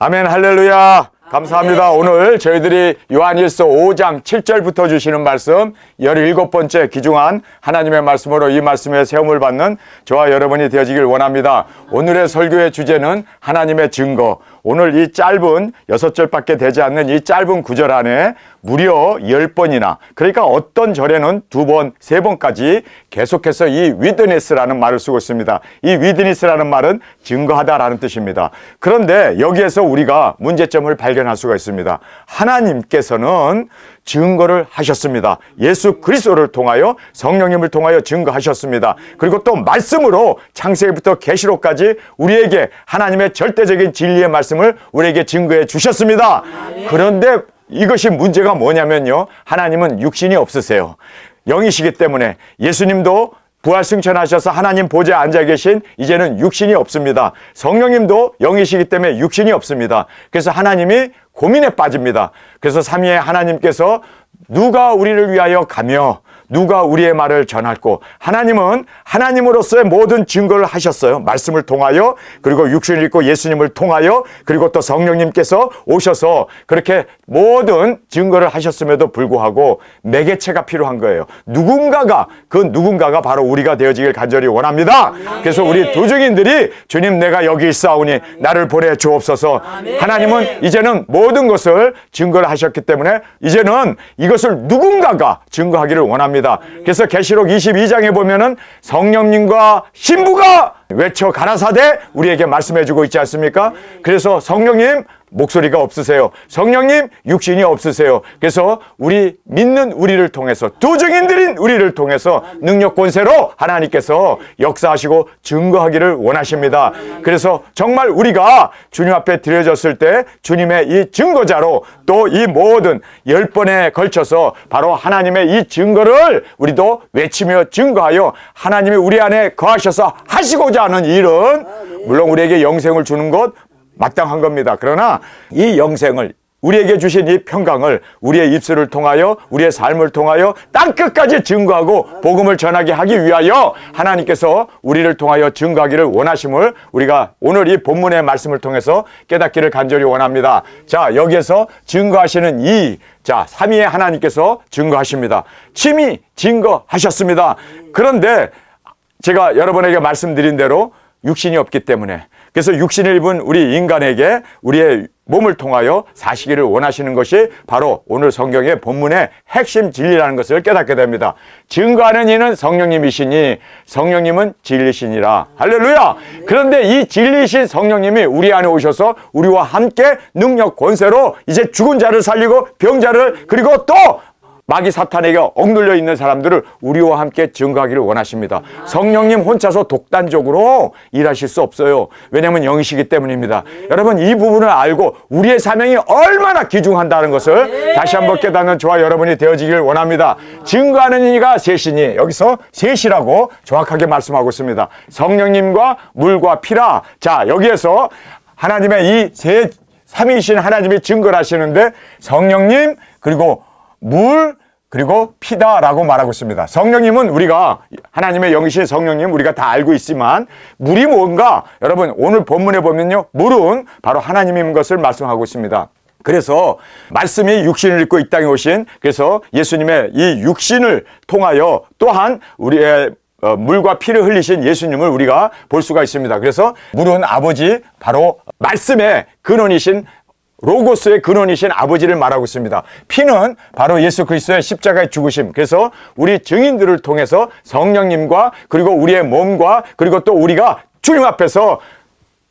아멘 할렐루야 감사합니다. 오늘 저희들이 요한일서 5장 7절부터 주시는 말씀 17번째 귀중한 하나님의 말씀으로 이 말씀에 세움을 받는 저와 여러분이 되어지길 원합니다. 오늘의 설교의 주제는 하나님의 증거. 오늘 이 짧은 6절밖에 되지 않는 이 짧은 구절 안에 무려 10번이나 그러니까 어떤 절에는 두 번, 세 번까지 계속해서 이 위드니스라는 말을 쓰고 있습니다. 이 위드니스라는 말은 증거하다라는 뜻입니다. 그런데 여기에서 우리가 문제점을 발견할 수가 있습니다. 하나님께서는 증거를 하셨습니다. 예수 그리스도를 통하여 성령님을 통하여 증거하셨습니다. 그리고 또 말씀으로 창세기부터 계시록까지 우리에게 하나님의 절대적인 진리의 말씀을 우리에게 증거해 주셨습니다. 그런데 이것이 문제가 뭐냐면요. 하나님은 육신이 없으세요. 영이시기 때문에 예수님도 부활 승천하셔서 하나님 보좌에 앉아 계신 이제는 육신이 없습니다. 성령님도 영이시기 때문에 육신이 없습니다. 그래서 하나님이 고민에 빠집니다. 그래서 삼위의 하나님께서 누가 우리를 위하여 가며 누가 우리의 말을 전할고 하나님은 하나님으로서의 모든 증거를 하셨어요. 말씀을 통하여 그리고 육신을 입고 예수님을 통하여 그리고 또 성령님께서 오셔서 그렇게 모든 증거를 하셨음에도 불구하고 매개체가 필요한 거예요. 누군가가 그 누군가가 바로 우리가 되어지길 간절히 원합니다. 그래서 우리 도중인들이 주님 내가 여기 있사오니 나를 보내 주옵소서. 하나님은 이제는 모든 것을 증거를 하셨기 때문에 이제는 이것을 누군가가 증거하기를 원합니다. 그래서 계시록 22장에 보면은 성령님과 신부가 외쳐 가라사대 우리에게 말씀해 주고 있지 않습니까? 그래서 성령님 목소리가 없으세요. 성령님 육신이 없으세요. 그래서 우리 믿는 우리를 통해서 두 증인들인 우리를 통해서 능력 권세로 하나님께서 역사하시고 증거하기를 원하십니다. 그래서 정말 우리가 주님 앞에 드려졌을 때 주님의 이 증거자로 또 이 모든 열 번에 걸쳐서 바로 하나님의 이 증거를 우리도 외치며 증거하여 하나님이 우리 안에 거하셔서 하시고자 하는 일은 물론 우리에게 영생을 주는 것 마땅한 겁니다. 그러나 이 영생을 우리에게 주신 이 평강을 우리의 입술을 통하여 우리의 삶을 통하여 땅 끝까지 증거하고 복음을 전하게 하기 위하여 하나님께서 우리를 통하여 증거하기를 원하심을 우리가 오늘 이 본문의 말씀을 통해서 깨닫기를 간절히 원합니다. 자, 여기에서 증거하시는 이 자, 삼위의 하나님께서 증거하십니다. 침이 증거하셨습니다. 그런데 제가 여러분에게 말씀드린 대로 육신이 없기 때문에 그래서 육신을 입은 우리 인간에게 우리의 몸을 통하여 사시기를 원하시는 것이 바로 오늘 성경의 본문의 핵심 진리라는 것을 깨닫게 됩니다. 증거하는 이는 성령님이시니 성령님은 진리시니라. 할렐루야! 그런데 이 진리신 성령님이 우리 안에 오셔서 우리와 함께 능력 권세로 이제 죽은 자를 살리고 병자를 그리고 또 마귀 사탄에게 억눌려 있는 사람들을 우리와 함께 증거하기를 원하십니다. 성령님 혼자서 독단적으로 일하실 수 없어요. 왜냐하면 영이시기 때문입니다. 여러분 이 부분을 알고 우리의 사명이 얼마나 귀중한다는 것을 다시 한번 깨닫는 저와 여러분이 되어지길 원합니다. 증거하는 이가 셋이니 여기서 셋이라고 정확하게 말씀하고 있습니다. 성령님과 물과 피라. 자 여기에서 하나님의 이세 삼위이신 하나님이 증거를 하시는데 성령님 그리고 물 그리고 피다라고 말하고 있습니다. 성령님은 우리가 하나님의 영이신 성령님 우리가 다 알고 있지만 물이 뭔가 여러분 오늘 본문에 보면요 물은 바로 하나님인 것을 말씀하고 있습니다. 그래서 말씀이 육신을 입고 이 땅에 오신 그래서 예수님의 이 육신을 통하여 또한 우리의 어, 물과 피를 흘리신 예수님을 우리가 볼 수가 있습니다. 그래서 물은 아버지 바로 말씀의 근원이신 로고스의 근원이신 아버지를 말하고 있습니다. 피는 바로 예수 그리스도의 십자가의 죽으심. 그래서 우리 증인들을 통해서 성령님과 그리고 우리의 몸과 그리고 또 우리가 주님 앞에서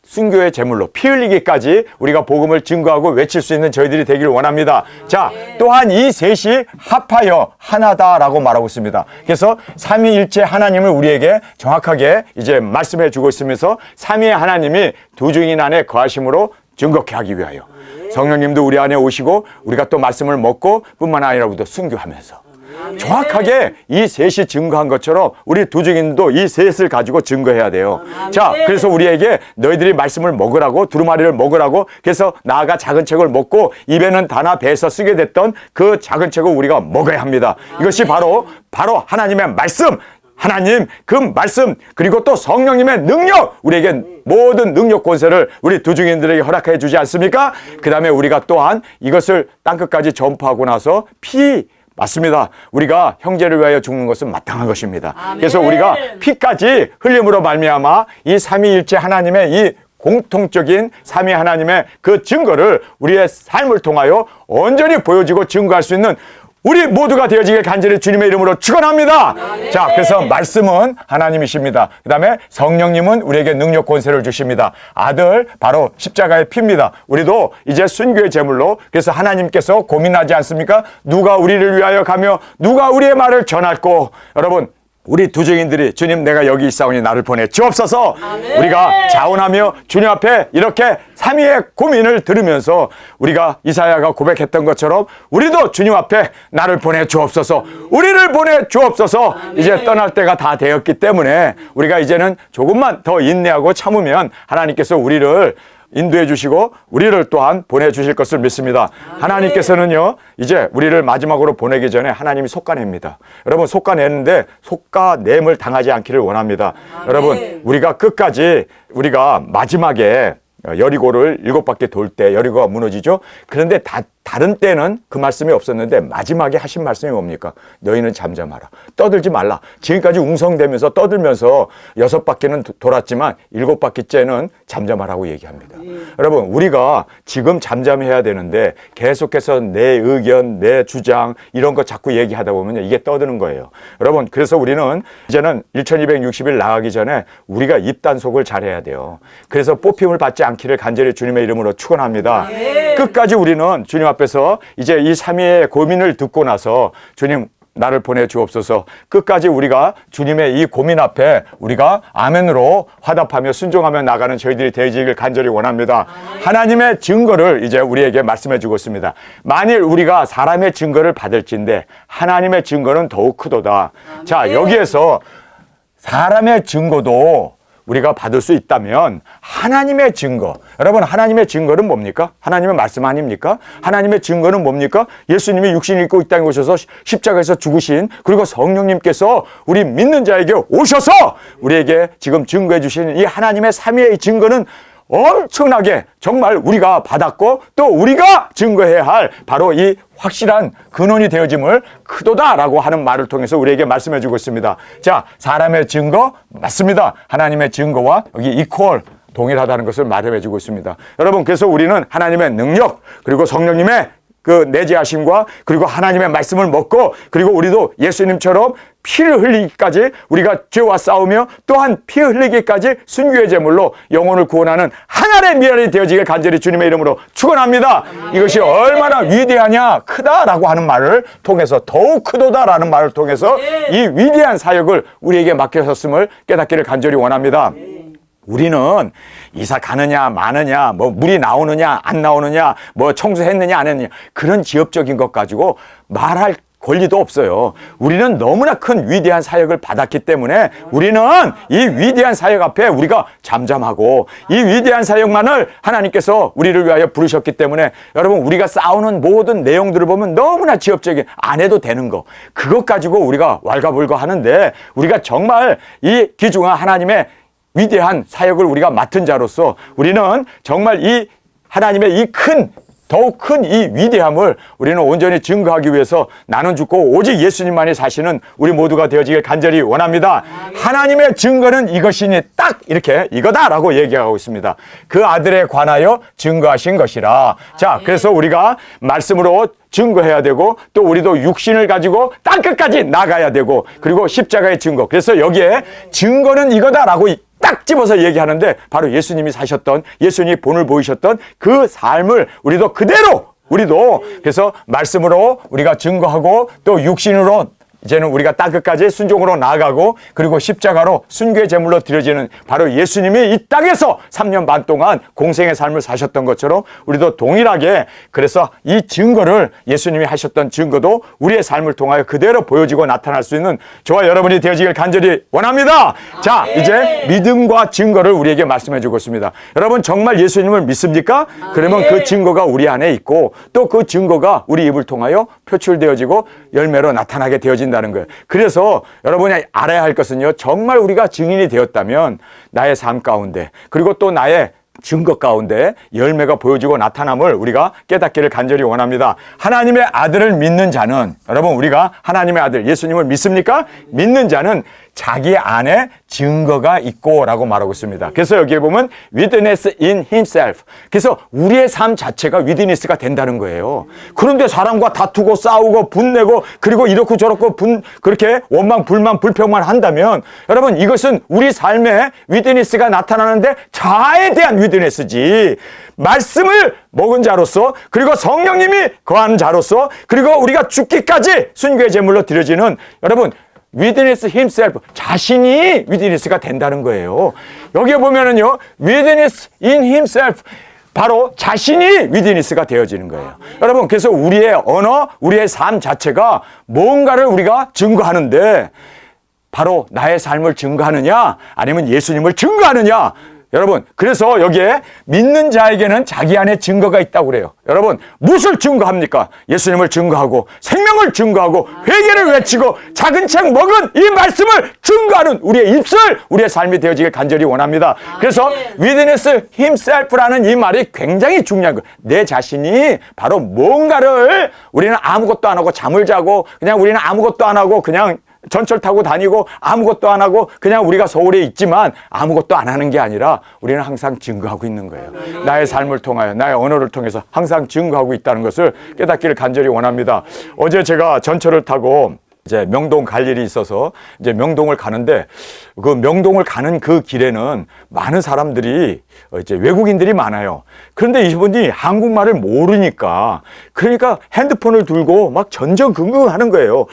순교의 제물로 피 흘리기까지 우리가 복음을 증거하고 외칠 수 있는 저희들이 되기를 원합니다. 자, 또한 이 셋이 합하여 하나다라고 말하고 있습니다. 그래서 삼위일체 하나님을 우리에게 정확하게 이제 말씀해 주고 있으면서 삼위의 하나님이 두 증인 안에 거하심으로 증거케 하기 위하여 성령님도 우리 안에 오시고 우리가 또 말씀을 먹고 뿐만 아니라 우리도 순교하면서 정확하게 이 셋이 증거한 것처럼 우리 두 증인도 이 셋을 가지고 증거해야 돼요. 자, 그래서 우리에게 너희들이 말씀을 먹으라고 두루마리를 먹으라고 그래서 나아가 작은 책을 먹고 입에는 다나 배에서 쓰게 됐던 그 작은 책을 우리가 먹어야 합니다. 이것이 바로 바로 하나님의 말씀 하나님 그 말씀 그리고 또 성령님의 능력 우리에게 모든 능력 권세를 우리 두중인들에게 허락해 주지 않습니까? 그 다음에 우리가 또한 이것을 땅끝까지 전파하고 나서 피 맞습니다. 우리가 형제를 위하여 죽는 것은 마땅한 것입니다. 그래서 우리가 피까지 흘림으로 말미암아 이 삼위일체 하나님의 이 공통적인 삼위 하나님의 그 증거를 우리의 삶을 통하여 온전히 보여지고 증거할 수 있는 우리 모두가 되어지길 간절히 주님의 이름으로 축원합니다. 자, 그래서 말씀은 하나님이십니다. 그다음에 성령님은 우리에게 능력 권세를 주십니다. 아들 바로 십자가의 피입니다. 우리도 이제 순교의 제물로 그래서 하나님께서 고민하지 않습니까? 누가 우리를 위하여 가며 누가 우리의 말을 전할고 여러분 우리 두증인들이 주님 내가 여기 있사오니 나를 보내 주옵소서. 우리가 자원하며 주님 앞에 이렇게 삼위의 고민을 들으면서 우리가 이사야가 고백했던 것처럼 우리도 주님 앞에 나를 보내 주옵소서. 우리를 보내 주옵소서. 이제 떠날 때가 다 되었기 때문에 우리가 이제는 조금만 더 인내하고 참으면 하나님께서 우리를 인도해 주시고 우리를 또한 보내 주실 것을 믿습니다. 하나님께서는요, 이제 우리를 마지막으로 보내기 전에 하나님이 속가냅니다. 여러분, 속가내는데 속가냄을 당하지 않기를 원합니다. 여러분, 우리가 끝까지 우리가 마지막에 여리고를 일곱 바퀴 돌 때 여리고가 무너지죠. 그런데 다, 다른 때는 그 말씀이 없었는데 마지막에 하신 말씀이 뭡니까? 너희는 잠잠하라. 떠들지 말라. 지금까지 웅성대면서 떠들면서 여섯 바퀴는 도- 돌았지만 일곱 바퀴째는 잠잠하라고 얘기합니다. 여러분, 우리가 지금 잠잠해야 되는데 계속해서 내 의견, 내 주장 이런 거 자꾸 얘기하다 보면 이게 떠드는 거예요. 여러분, 그래서 우리는 이제는 1260일 나가기 전에 우리가 입단속을 잘해야 돼요. 그래서 뽑힘을 받지 않기를 간절히 주님의 이름으로 축원합니다. 끝까지 우리는 주님 앞에서 이제 이 삼위의 고민을 듣고 나서 주님 나를 보내 주옵소서. 끝까지 우리가 주님의 이 고민 앞에 우리가 아멘으로 화답하며 순종하며 나가는 저희들이 되지길 간절히 원합니다. 하나님의 증거를 이제 우리에게 말씀해 주고 있습니다. 만일 우리가 사람의 증거를 받을진데 하나님의 증거는 더욱 크도다. 자, 여기에서 사람의 증거도 우리가 받을 수 있다면 하나님의 증거. 여러분, 하나님의 증거는 뭡니까? 하나님의 말씀 아닙니까? 하나님의 증거는 뭡니까? 예수님이 육신 입고 이 땅에 오셔서 십자가에서 죽으신 그리고 성령님께서 우리 믿는 자에게 오셔서 우리에게 지금 증거해 주신 이 하나님의 삼위의 증거는 엄청나게 정말 우리가 받았고 또 우리가 증거해야 할 바로 이 확실한 근원이 되어짐을 크도다라고 하는 말을 통해서 우리에게 말씀해 주고 있습니다. 자, 사람의 증거 맞습니다. 하나님의 증거와 여기 이퀄 동일하다는 것을 말해 주고 있습니다. 여러분, 그래서 우리는 하나님의 능력 그리고 성령님의 그 내재하심과 그리고 하나님의 말씀을 먹고 그리고 우리도 예수님처럼 피를 흘리기까지 우리가 죄와 싸우며 또한 피 흘리기까지 순교의 제물로 영혼을 구원하는 하나의 미랄이 되어지길 간절히 주님의 이름으로 축원합니다. 이것이 얼마나 위대하냐 크다라고 하는 말을 통해서 더욱 크도다라는 말을 통해서 이 위대한 사역을 우리에게 맡겨졌음을 깨닫기를 간절히 원합니다. 우리는 이사 가느냐 마느냐 뭐 물이 나오느냐 안 나오느냐 뭐 청소했느냐 안 했느냐 그런 지엽적인 것 가지고 말할 권리도 없어요. 우리는 너무나 큰 위대한 사역을 받았기 때문에 우리는 이 위대한 사역 앞에 우리가 잠잠하고 이 위대한 사역만을 하나님께서 우리를 위하여 부르셨기 때문에 여러분 우리가 싸우는 모든 내용들을 보면 너무나 지엽적인 안 해도 되는 거 그것 가지고 우리가 왈가불가 하는데 우리가 정말 이 기중한 하나님의 위대한 사역을 우리가 맡은 자로서 우리는 정말 이 하나님의 이 큰 더욱 큰 이 위대함을 우리는 온전히 증거하기 위해서 나는 죽고 오직 예수님만이 사시는 우리 모두가 되어지길 간절히 원합니다. 하나님의 증거는 이것이니 딱 이렇게 이거다라고 얘기하고 있습니다. 그 아들에 관하여 증거하신 것이라. 자, 그래서 우리가 말씀으로 증거해야 되고 또 우리도 육신을 가지고 땅 끝까지 나가야 되고 그리고 십자가의 증거. 그래서 여기에 증거는 이거다라고 딱 집어서 얘기하는데 바로 예수님이 사셨던 예수님이 본을 보이셨던 그 삶을 우리도 그대로 우리도 그래서 말씀으로 우리가 증거하고 또 육신으로 이제는 우리가 땅 끝까지 순종으로 나아가고 그리고 십자가로 순교의 제물로 드려지는 바로 예수님이 이 땅에서 3년 반 동안 공생의 삶을 사셨던 것처럼 우리도 동일하게 그래서 이 증거를 예수님이 하셨던 증거도 우리의 삶을 통하여 그대로 보여지고 나타날 수 있는 저와 여러분이 되어지길 간절히 원합니다. 자, 이제 믿음과 증거를 우리에게 말씀해 주고 있습니다. 여러분 정말 예수님을 믿습니까? 그러면 그 증거가 우리 안에 있고 또 그 증거가 우리 입을 통하여 표출되어지고 열매로 나타나게 되어진 다. 되어진다는 거예요. 그래서 여러분이 알아야 할 것은요. 정말 우리가 증인이 되었다면 나의 삶 가운데 그리고 또 나의 증거 가운데 열매가 보여지고 나타남을 우리가 깨닫기를 간절히 원합니다. 하나님의 아들을 믿는 자는 여러분 우리가 하나님의 아들 예수님을 믿습니까? 믿는 자는 자기 안에 증거가 있고라고 말하고 있습니다. 그래서 여기에 보면 witness in himself. 그래서 우리의 삶 자체가 witness가 된다는 거예요. 그런데 사람과 다투고 싸우고 분내고 그리고 이렇고 저렇고 분 그렇게 원망 불만 불평만 한다면 여러분 이것은 우리 삶에 witness가 나타나는데 자아에 대한 witness지. 말씀을 먹은 자로서 그리고 성령님이 거하는 자로서 그리고 우리가 죽기까지 순교의 제물로 드려지는 여러분 witness himself 자신이 witness가 된다는 거예요. 여기에 보면은요 witness in himself 바로 자신이 witness가 되어지는 거예요. 여러분 그래서 우리의 언어, 우리의 삶 자체가 뭔가를 우리가 증거하는데 바로 나의 삶을 증거하느냐 아니면 예수님을 증거하느냐 여러분 그래서 여기에 믿는 자에게는 자기 안에 증거가 있다고 그래요. 여러분 무엇을 증거합니까? 예수님을 증거하고 생명을 증거하고 회개를 외치고 작은 책 먹은 이 말씀을 증거하는 우리의 입술 우리의 삶이 되어지길 간절히 원합니다. 그래서 witness himself라는 이 말이 굉장히 중요한 거예요 내 자신이 바로 뭔가를 우리는 아무것도 안 하고 잠을 자고 그냥 우리는 아무것도 안 하고 그냥 전철 타고 다니고 아무것도 안 하고 그냥 우리가 서울에 있지만 아무것도 안 하는 게 아니라 우리는 항상 증거하고 있는 거예요. 나의 삶을 통하여 나의 언어를 통해서 항상 증거하고 있다는 것을 깨닫기를 간절히 원합니다. 어제 제가 전철을 타고 이제 명동 갈 일이 있어서 이제 명동을 가는데 그 명동을 가는 그 길에는 많은 사람들이 이제 외국인들이 많아요. 그런데 이분이 한국말을 모르니까 그러니까 핸드폰을 들고 막 전전긍긍 하는 거예요.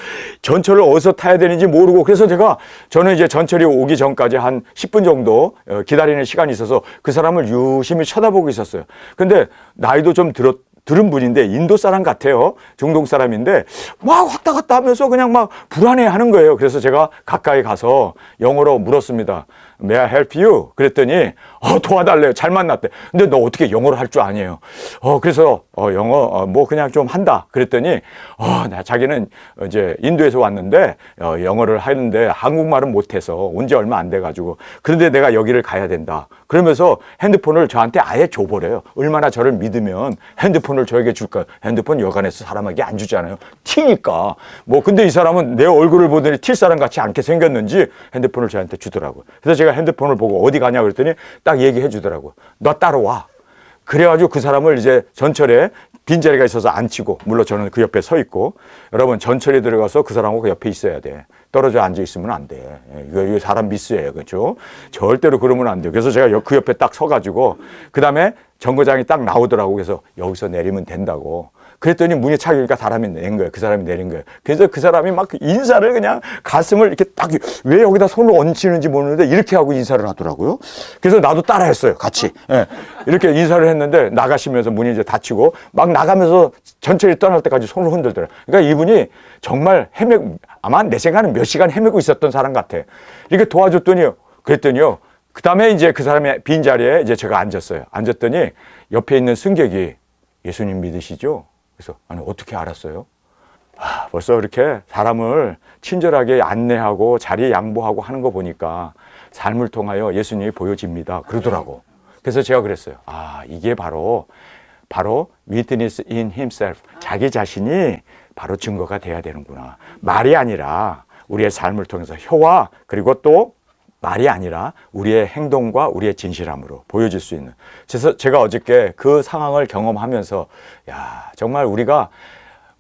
전철을 어디서 타야 되는지 모르고 그래서 제가 저는 이제 전철이 오기 전까지 한 10분 정도 어, 기다리는 시간이 있어서 그 사람을 유심히 쳐다보고 있었어요. 근데 나이도 좀 들었 들은 분인데 인도 사람 같아요. 중동 사람인데 막 왔다 갔다 하면서 그냥 막 불안해 하는 거예요. 그래서 제가 가까이 가서 영어로 물었습니다. May I help you? 그랬더니 어, 도와달래요. 잘 만났대. 근데 너 어떻게 영어를 할 줄 아니에요? 어, 그래서 어, 영어 어, 뭐 그냥 좀 한다. 그랬더니 어, 나 자기는 이제 인도에서 왔는데 어, 영어를 하는데 한국말은 못해서 온 지 얼마 안 돼가지고 그런데 내가 여기를 가야 된다. 그러면서 핸드폰을 저한테 아예 줘버려요. 얼마나 저를 믿으면 핸드폰을 저에게 줄까? 핸드폰 여간에서 사람에게 안 주잖아요. 튀니까. 뭐 근데 이 사람은 내 얼굴을 보더니 튈 사람 같이 않게 생겼는지 핸드폰을 저한테 주더라고요. 그래서 제가 핸드폰을 보고 어디 가냐 그랬더니 딱 얘기해 주더라고요. 너 따라와. 그래가지고 그 사람을 이제 전철에 빈자리가 있어서 앉히고 물론 저는 그 옆에 서 있고 여러분 전철에 들어가서 그 사람하고 그 옆에 있어야 돼. 떨어져 앉아 있으면 안 돼. 예, 이거, 이거 사람 미스예요. 그렇죠? 절대로 그러면 안 돼요. 그래서 제가 여- 그 옆에 딱 서가지고 그 다음에 정거장이 딱 나오더라고. 그래서 여기서 내리면 된다고. 그랬더니 문이 차기니까 사람이 낸 거예요. 그 사람이 내린 거예요. 그래서 그 사람이 막그 인사를 그냥 가슴을 이렇게 딱 왜 여기다 손을 얹히는지 모르는데 이렇게 하고 인사를 하더라고요. 그래서 나도 따라 했어요. 같이. 예. 이렇게 인사를 했는데 나가시면서 문이 이제 닫히고 막 나가면서 전철이 떠날 때까지 손을 흔들더라고요. 그러니까 이분이 정말 헤매, 아마 내 생각에는 몇 시간 헤매고 있었던 사람 같아. 이렇게 도와줬더니 그랬더니요. 그 다음에 이제 그 사람의 빈 자리에 이제 제가 앉았어요. 앉았더니 옆에 있는 승객이 예수님 믿으시죠? 그래서 아니 어떻게 알았어요? 아, 벌써 이렇게 사람을 친절하게 안내하고 자리 양보하고 하는 거 보니까 삶을 통하여 예수님이 보여집니다. 그러더라고. 그래서 제가 그랬어요. 아, 이게 바로 바로 witness in himself. 자기 자신이 바로 증거가 돼야 되는구나. 말이 아니라 우리의 삶을 통해서 혀와 그리고 또 말이 아니라 우리의 행동과 우리의 진실함으로 보여질 수 있는. 그래서 제가 어저께 그 상황을 경험하면서 야, 정말 우리가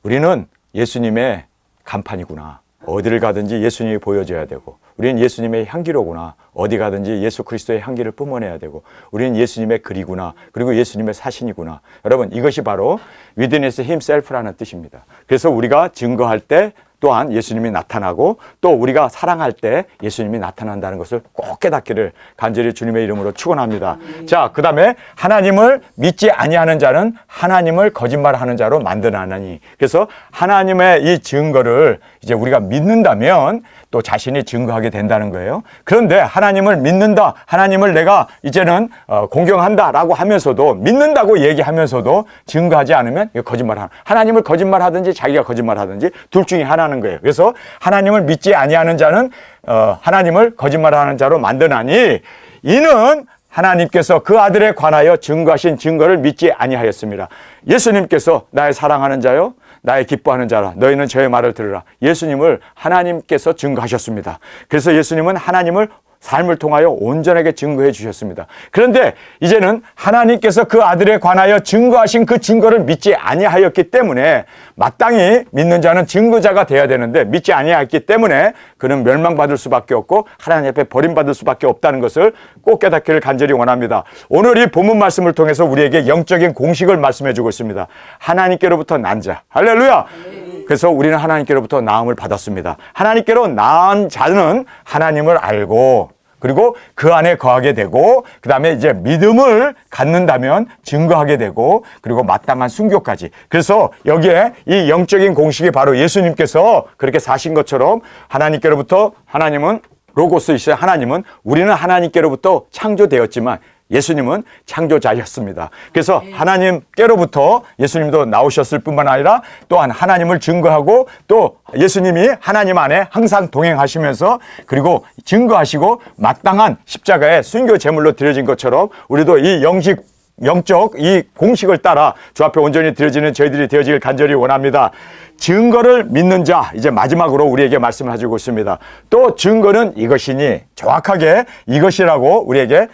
우리는 예수님의 간판이구나. 어디를 가든지 예수님이 보여줘야 되고 우리는 예수님의 향기로구나. 어디 가든지 예수 그리스도의 향기를 뿜어내야 되고 우리는 예수님의 글이구나. 그리고 예수님의 사신이구나. 여러분 이것이 바로 witness himself라는 뜻입니다. 그래서 우리가 증거할 때 또한 예수님이 나타나고 또 우리가 사랑할 때 예수님이 나타난다는 것을 꼭 깨닫기를 간절히 주님의 이름으로 축원합니다. 자, 그다음에 하나님을 믿지 아니하는 자는 하나님을 거짓말하는 자로 만드나니. 그래서 하나님의 이 증거를 이제 우리가 믿는다면 또 자신이 증거하게 된다는 거예요. 그런데 하나님을 믿는다, 하나님을 내가 이제는 어, 공경한다라고 하면서도 믿는다고 얘기하면서도 증거하지 않으면 거짓말하는. 하나님을 거짓말하든지 자기가 거짓말하든지 둘 중에 하나는 거예요. 그래서 하나님을 믿지 아니하는 자는 어, 하나님을 거짓말하는 자로 만드나니 이는 하나님께서 그 아들에 관하여 증거하신 증거를 믿지 아니하였습니다. 예수님께서 나의 사랑하는 자요 나의 기뻐하는 자라 너희는 저의 말을 들으라. 예수님을 하나님께서 증거하셨습니다. 그래서 예수님은 하나님을 삶을 통하여 온전하게 증거해 주셨습니다. 그런데 이제는 하나님께서 그 아들에 관하여 증거하신 그 증거를 믿지 아니하였기 때문에 마땅히 믿는 자는 증거자가 되어야 되는데 믿지 아니하였기 때문에 그는 멸망받을 수밖에 없고 하나님 앞에 버림받을 수밖에 없다는 것을 꼭 깨닫기를 간절히 원합니다. 오늘 이 본문 말씀을 통해서 우리에게 영적인 공식을 말씀해 주고 있습니다. 하나님께로부터 난 자. 할렐루야. 그래서 우리는 하나님께로부터 나음을 받았습니다. 하나님께로 나은 자는 하나님을 알고 그리고 그 안에 거하게 되고 그 다음에 이제 믿음을 갖는다면 증거하게 되고 그리고 마땅한 순교까지 그래서 여기에 이 영적인 공식이 바로 예수님께서 그렇게 사신 것처럼 하나님께로부터 하나님은 로고스이신 하나님은 우리는 하나님께로부터 창조되었지만 예수님은 창조자였습니다. 그래서 하나님께로부터 예수님도 나오셨을 뿐만 아니라 또한 하나님을 증거하고 또 예수님이 하나님 안에 항상 동행하시면서 그리고 증거하시고 마땅한 십자가의 순교 제물로 드려진 것처럼 우리도 이 영식 영적 이 공식을 따라 주 앞에 온전히 드려지는 저희들이 되어지길 간절히 원합니다. 증거를 믿는 자 이제 마지막으로 우리에게 말씀을 해주고 있습니다. 또 증거는 이것이니 정확하게 이것이라고 우리에게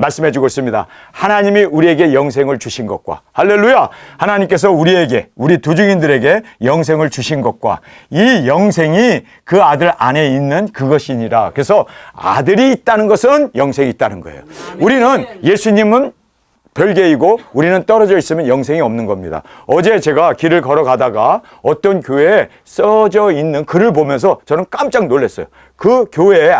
말씀해 주고 있습니다. 하나님이 우리에게 영생을 주신 것과 할렐루야! 하나님께서 우리에게 우리 두 증인들에게 영생을 주신 것과 이 영생이 그 아들 안에 있는 그것이니라. 그래서 아들이 있다는 것은 영생이 있다는 거예요. 우리는 예수님은 별개이고 우리는 떨어져 있으면 영생이 없는 겁니다. 어제 제가 길을 걸어가다가 어떤 교회에 써져 있는 글을 보면서 저는 깜짝 놀랐어요. 그 교회에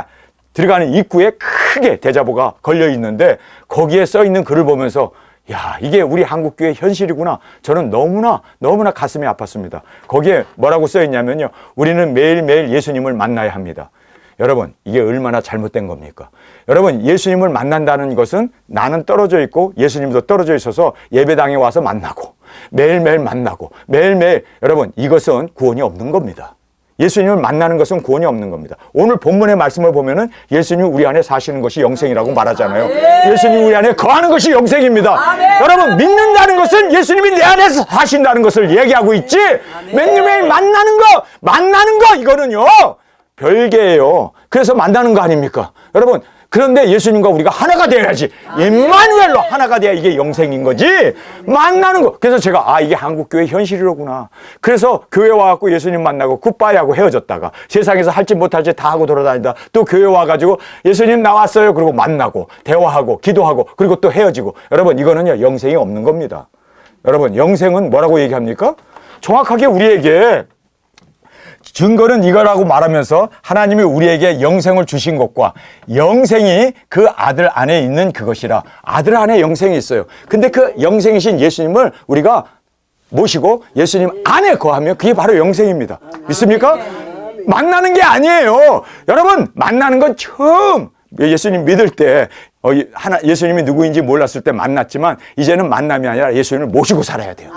들어가는 입구에 크게 대자보가 걸려 있는데 거기에 써 있는 글을 보면서 야, 이게 우리 한국교회 현실이구나. 저는 너무나, 너무나 가슴이 아팠습니다. 거기에 뭐라고 써 있냐면요. 우리는 매일매일 예수님을 만나야 합니다. 여러분, 이게 얼마나 잘못된 겁니까? 여러분, 예수님을 만난다는 것은 나는 떨어져 있고 예수님도 떨어져 있어서 예배당에 와서 만나고 매일매일 만나고 매일매일 여러분, 이것은 구원이 없는 겁니다. 예수님을 만나는 것은 구원이 없는 겁니다. 오늘 본문의 말씀을 보면은 예수님이 우리 안에 사시는 것이 영생이라고 말하잖아요. 예수님이 우리 안에 거하는 것이 영생입니다. 여러분, 믿는다는 것은 예수님이 내 안에서 사신다는 것을 얘기하고 있지. 매일매일 만나는 거, 만나는 거, 이거는요. 별개예요. 그래서 만나는 거 아닙니까? 여러분, 그런데 예수님과 우리가 하나가 되어야지. 임마누엘로 하나가 돼야 이게 영생인 거지. 만나는 거. 그래서 제가 아 이게 한국 교회 현실이로구나. 그래서 교회 와갖고 예수님 만나고 굿바이 하고 헤어졌다가 세상에서 할지 못할 짓다 하고 돌아다니다 또 교회 와가지고 예수님 나왔어요. 그리고 만나고 대화하고 기도하고 그리고 또 헤어지고 여러분 이거는요 영생이 없는 겁니다. 여러분 영생은 뭐라고 얘기합니까? 정확하게 우리에게 증거는 이거라고 말하면서 하나님이 우리에게 영생을 주신 것과 영생이 그 아들 안에 있는 그것이라 아들 안에 영생이 있어요. 근데 그 영생이신 예수님을 우리가 모시고 예수님 안에 거하면 그게 바로 영생입니다. 믿습니까? 만나는 게 아니에요. 여러분, 만나는 건 처음 예수님 믿을 때 어, 이- 하나 예수님이 누구인지 몰랐을 때 만났지만 이제는 만남이 아니라 예수님을 모시고 살아야 돼요.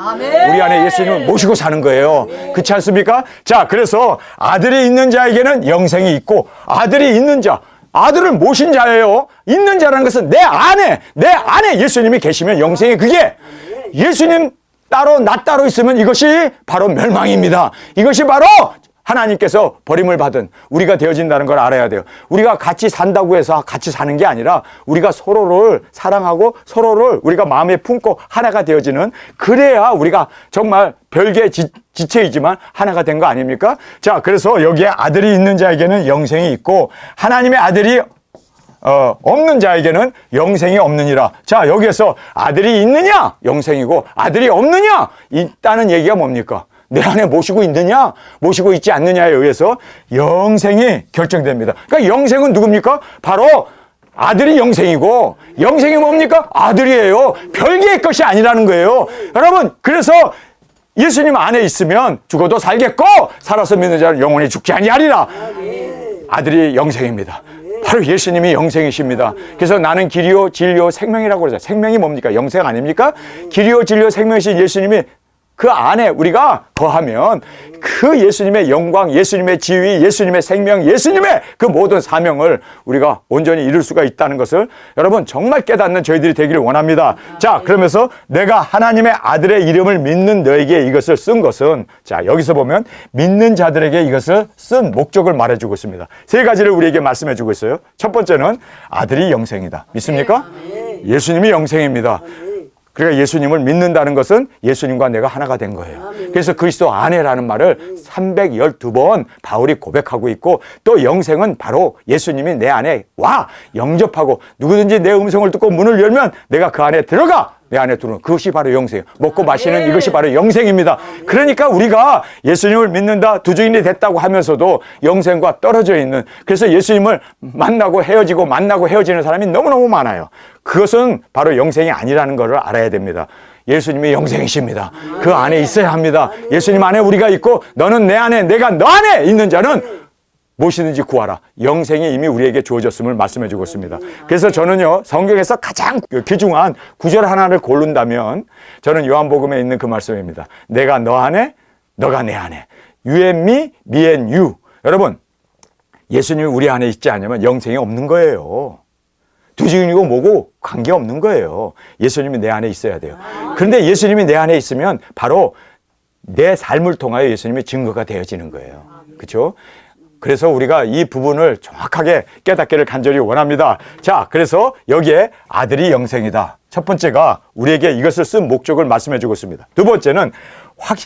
우리 안에 예수님을 모시고 사는 거예요. 그렇지 않습니까? 자, 그래서 아들이 있는 자에게는 영생이 있고 아들이 있는 자 아들을 모신 자예요. 있는 자라는 것은 내 안에 내 안에 예수님이 계시면 영생이 그게 예수님 따로 나 따로 있으면 이것이 바로 멸망입니다. 이것이 바로 하나님께서 버림을 받은 우리가 되어진다는 걸 알아야 돼요. 우리가 같이 산다고 해서 같이 사는 게 아니라 우리가 서로를 사랑하고 서로를 우리가 마음에 품고 하나가 되어지는 그래야 우리가 정말 별개의 지, 지체이지만 하나가 된 거 아닙니까? 자, 그래서 여기에 아들이 있는 자에게는 영생이 있고 하나님의 아들이 어, 없는 자에게는 영생이 없느니라. 자, 여기에서 아들이 있느냐? 영생이고, 아들이 없느냐? 있다는 얘기가 뭡니까? 내 안에 모시고 있느냐? 모시고 있지 않느냐에 의해서 영생이 결정됩니다. 그러니까 영생은 누굽니까? 바로 아들이 영생이고, 영생이 뭡니까? 아들이에요. 별개의 것이 아니라는 거예요. 여러분, 그래서 예수님 안에 있으면 죽어도 살겠고, 살아서 믿는 자는 영원히 죽지 아니하리라. 아들이 영생입니다. 바로 예수님이 영생이십니다. 그래서 나는 길이요 진리요 생명이라고 그러죠. 생명이 뭡니까? 영생 아닙니까? 길이요 진리요 생명이신 예수님이 그 안에 우리가 거하면 그 예수님의 영광, 예수님의 지위, 예수님의 생명, 예수님의 그 모든 사명을 우리가 온전히 이룰 수가 있다는 것을 여러분 정말 깨닫는 저희들이 되기를 원합니다. 자, 그러면서 내가 하나님의 아들의 이름을 믿는 너에게 이것을 쓴 것은 자, 여기서 보면 믿는 자들에게 이것을 쓴 목적을 말해주고 있습니다. 세 가지를 우리에게 말씀해주고 있어요. 첫 번째는 아들이 영생이다. 믿습니까? 예수님이 영생입니다. 그러니까 예수님을 믿는다는 것은 예수님과 내가 하나가 된 거예요. 그래서 그리스도 안에라는 말을 312번 바울이 고백하고 있고 또 영생은 바로 예수님이 내 안에 와! 영접하고 누구든지 내 음성을 듣고 문을 열면 내가 그 안에 들어가 내 안에 들어오는 그것이 바로 영생이에요. 먹고 마시는 이것이 바로 영생입니다. 그러니까 우리가 예수님을 믿는다 두 주인이 됐다고 하면서도 영생과 떨어져 있는 그래서 예수님을 만나고 헤어지고 만나고 헤어지는 사람이 너무너무 많아요. 그것은 바로 영생이 아니라는 것을 알아야 됩니다. 예수님이 영생이십니다. 그 안에 있어야 합니다. 예수님 안에 우리가 있고 너는 내 안에 내가 너 안에 있는 자는 무엇이든지 구하라. 영생이 이미 우리에게 주어졌음을 말씀해 주고 있습니다. 그래서 저는요, 성경에서 가장 귀중한 구절 하나를 고른다면 저는 요한복음에 있는 그 말씀입니다. 내가 너 안에, 너가 내 안에. You and me, me and you. 여러분, 예수님이 우리 안에 있지 않으면 영생이 없는 거예요. 두지인이고 뭐고 관계없는 거예요. 예수님이 내 안에 있어야 돼요. 그런데 예수님이 내 안에 있으면 바로 내 삶을 통하여 예수님의 증거가 되어지는 거예요. 그렇죠? 그래서 우리가 이 부분을 정확하게 깨닫기를 간절히 원합니다. 자, 그래서 여기에 아들이 영생이다. 첫 번째가 우리에게 이것을 쓴 목적을 말씀해 주고 있습니다. 두 번째는 확,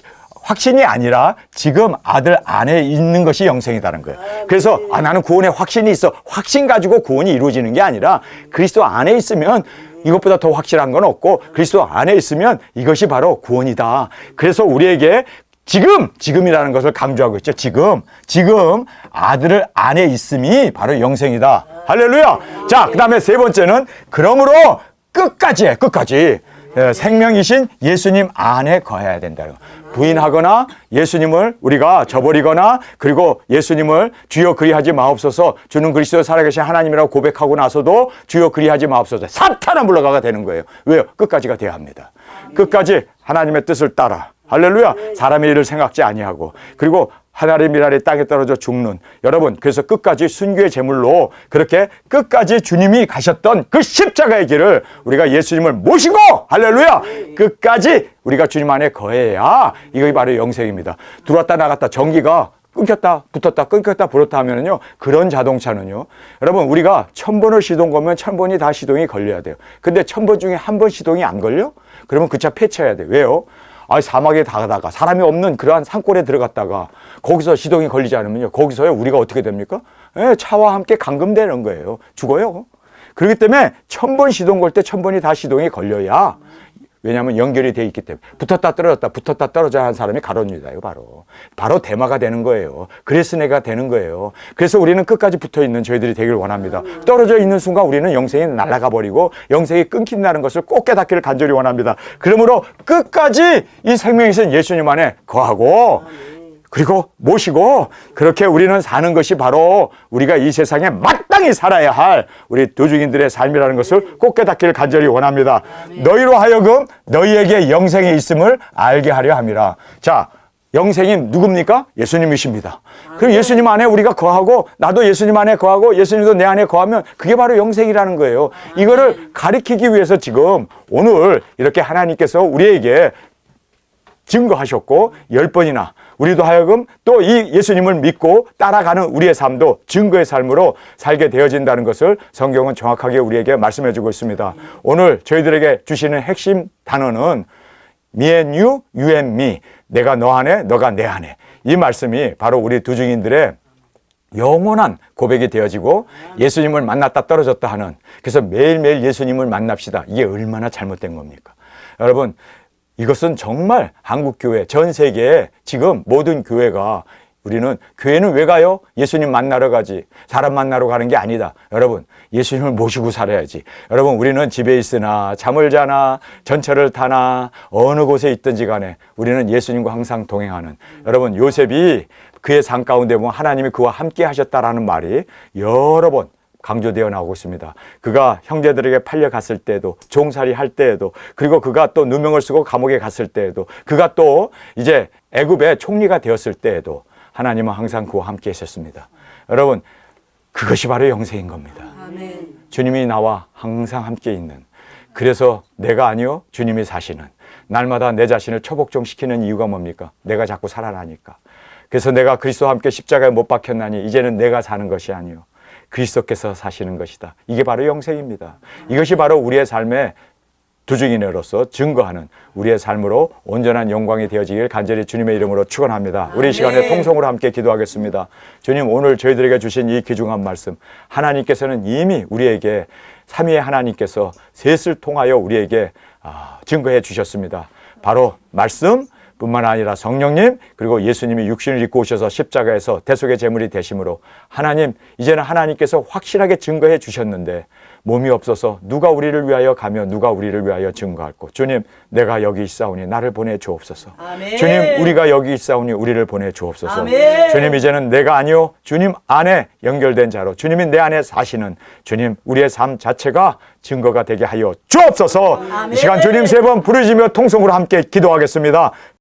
확신이 아니라 지금 아들 안에 있는 것이 영생이다는 거예요. 그래서 아, 나는 구원에 확신이 있어. 확신 가지고 구원이 이루어지는 게 아니라 그리스도 안에 있으면 이것보다 더 확실한 건 없고 그리스도 안에 있으면 이것이 바로 구원이다. 그래서 우리에게 지금, 지금이라는 것을 강조하고 있죠. 지금, 지금 아들을 안에 있음이 바로 영생이다. 할렐루야. 자, 그 다음에 세 번째는 그러므로 끝까지, 끝까지 예, 생명이신 예수님 안에 거해야 된다. 부인하거나 예수님을 우리가 저버리거나 그리고 예수님을 주여 그리하지 마옵소서 주는 그리스도 살아계신 하나님이라고 고백하고 나서도 주여 그리하지 마옵소서 사탄아 물러가가 되는 거예요. 왜요? 끝까지가 돼야 합니다. 끝까지 하나님의 뜻을 따라 할렐루야. 사람의 일을 생각지 아니하고 그리고 하나의 미랄이 땅에 떨어져 죽는 여러분 그래서 끝까지 순교의 제물로 그렇게 끝까지 주님이 가셨던 그 십자가의 길을 우리가 예수님을 모시고 할렐루야 끝까지 우리가 주님 안에 거해야 이것이 바로 영생입니다. 들어왔다 나갔다 전기가 끊겼다 붙었다 끊겼다 불었다 하면은요 그런 자동차는요 여러분 우리가 천 번을 시동 거면 천 번이 다 시동이 걸려야 돼요 근데 천 번 중에 한 번 시동이 안 걸려 그러면 그 차 폐차해야 돼 왜요 아 사막에 다가다가 사람이 없는 그러한 산골에 들어갔다가 거기서 시동이 걸리지 않으면요 거기서요 우리가 어떻게 됩니까? 예, 차와 함께 감금되는 거예요. 죽어요. 그렇기 때문에 천 번 시동 걸 때 천 번이 다 시동이 걸려야 왜냐하면 연결이 돼 있기 때문에 붙었다 떨어졌다 붙었다 떨어져 한 사람이 가론유다예요 바로. 바로 대마가 되는 거예요. 그레스네가 되는 거예요. 그래서 우리는 끝까지 붙어 있는 저희들이 되길 원합니다. 떨어져 있는 순간 우리는 영생이 날아가 버리고 영생이 끊긴다는 것을 꼭 깨닫기를 간절히 원합니다. 그러므로 끝까지 이 생명이신 예수님 안에 거하고 그리고 모시고 그렇게 우리는 사는 것이 바로 우리가 이 세상에 마땅히 살아야 할 우리 도중인들의 삶이라는 것을 꼭 깨닫기를 간절히 원합니다. 너희로 하여금 너희에게 영생이 있음을 알게 하려 함이라. 자, 영생이 누굽니까? 예수님이십니다. 그럼 예수님 안에 우리가 거하고 나도 예수님 안에 거하고 예수님도 내 안에 거하면 그게 바로 영생이라는 거예요. 이거를 가리키기 위해서 지금 오늘 이렇게 하나님께서 우리에게 증거하셨고 열 번이나 우리도 하여금 또 이 예수님을 믿고 따라가는 우리의 삶도 증거의 삶으로 살게 되어진다는 것을 성경은 정확하게 우리에게 말씀해 주고 있습니다. 오늘 저희들에게 주시는 핵심 단어는 me and you, you and me. 내가 너 안에, 너가 내 안에. 이 말씀이 바로 우리 두 증인들의 영원한 고백이 되어지고 예수님을 만났다 떨어졌다 하는 그래서 매일매일 예수님을 만납시다. 이게 얼마나 잘못된 겁니까? 여러분, 이것은 정말 한국 교회 전 세계에 지금 모든 교회가 우리는 교회는 왜 가요? 예수님 만나러 가지. 사람 만나러 가는 게 아니다. 여러분, 예수님을 모시고 살아야지. 여러분, 우리는 집에 있으나 잠을 자나 전철을 타나 어느 곳에 있든지 간에 우리는 예수님과 항상 동행하는 여러분, 요셉이 그의 삶 가운데 보면 하나님이 그와 함께 하셨다라는 말이 여러 번 강조되어 나오고 있습니다. 그가 형제들에게 팔려갔을 때에도 종살이 할 때에도 그리고 그가 또 누명을 쓰고 감옥에 갔을 때에도 그가 또 이제 애굽의 총리가 되었을 때에도 하나님은 항상 그와 함께 있었습니다. 여러분 그것이 바로 영생인 겁니다. 아멘. 주님이 나와 항상 함께 있는 그래서 내가 아니요 주님이 사시는 날마다 내 자신을 처복종시키는 이유가 뭡니까? 내가 자꾸 살아나니까. 그래서 내가 그리스도와 함께 십자가에 못 박혔나니 이제는 내가 사는 것이 아니요 그리스도께서 사시는 것이다. 이게 바로 영생입니다. 이것이 바로 우리의 삶의 두중인으로서 증거하는 우리의 삶으로 온전한 영광이 되어지길 간절히 주님의 이름으로 축원합니다. 우리 이 시간에 통성으로 함께 기도하겠습니다. 주님 오늘 저희들에게 주신 이 귀중한 말씀 하나님께서는 이미 우리에게 삼위의 하나님께서 셋을 통하여 우리에게 아, 증거해 주셨습니다. 바로 말씀 뿐만 아니라 성령님 그리고 예수님이 육신을 입고 오셔서 십자가에서 대속의 제물이 되심으로 하나님 이제는 하나님께서 확실하게 증거해 주셨는데 몸이 없어서 누가 우리를 위하여 가며 누가 우리를 위하여 증거할고 주님 내가 여기 있사오니 나를 보내 주옵소서. 아멘. 주님 우리가 여기 있사오니 우리를 보내 주옵소서. 아멘. 주님 이제는 내가 아니요 주님 안에 연결된 자로 주님이 내 안에 사시는 주님 우리의 삶 자체가 증거가 되게 하여 주옵소서. 이 시간 주님 세 번 부르짖며 통성으로 함께 기도하겠습니다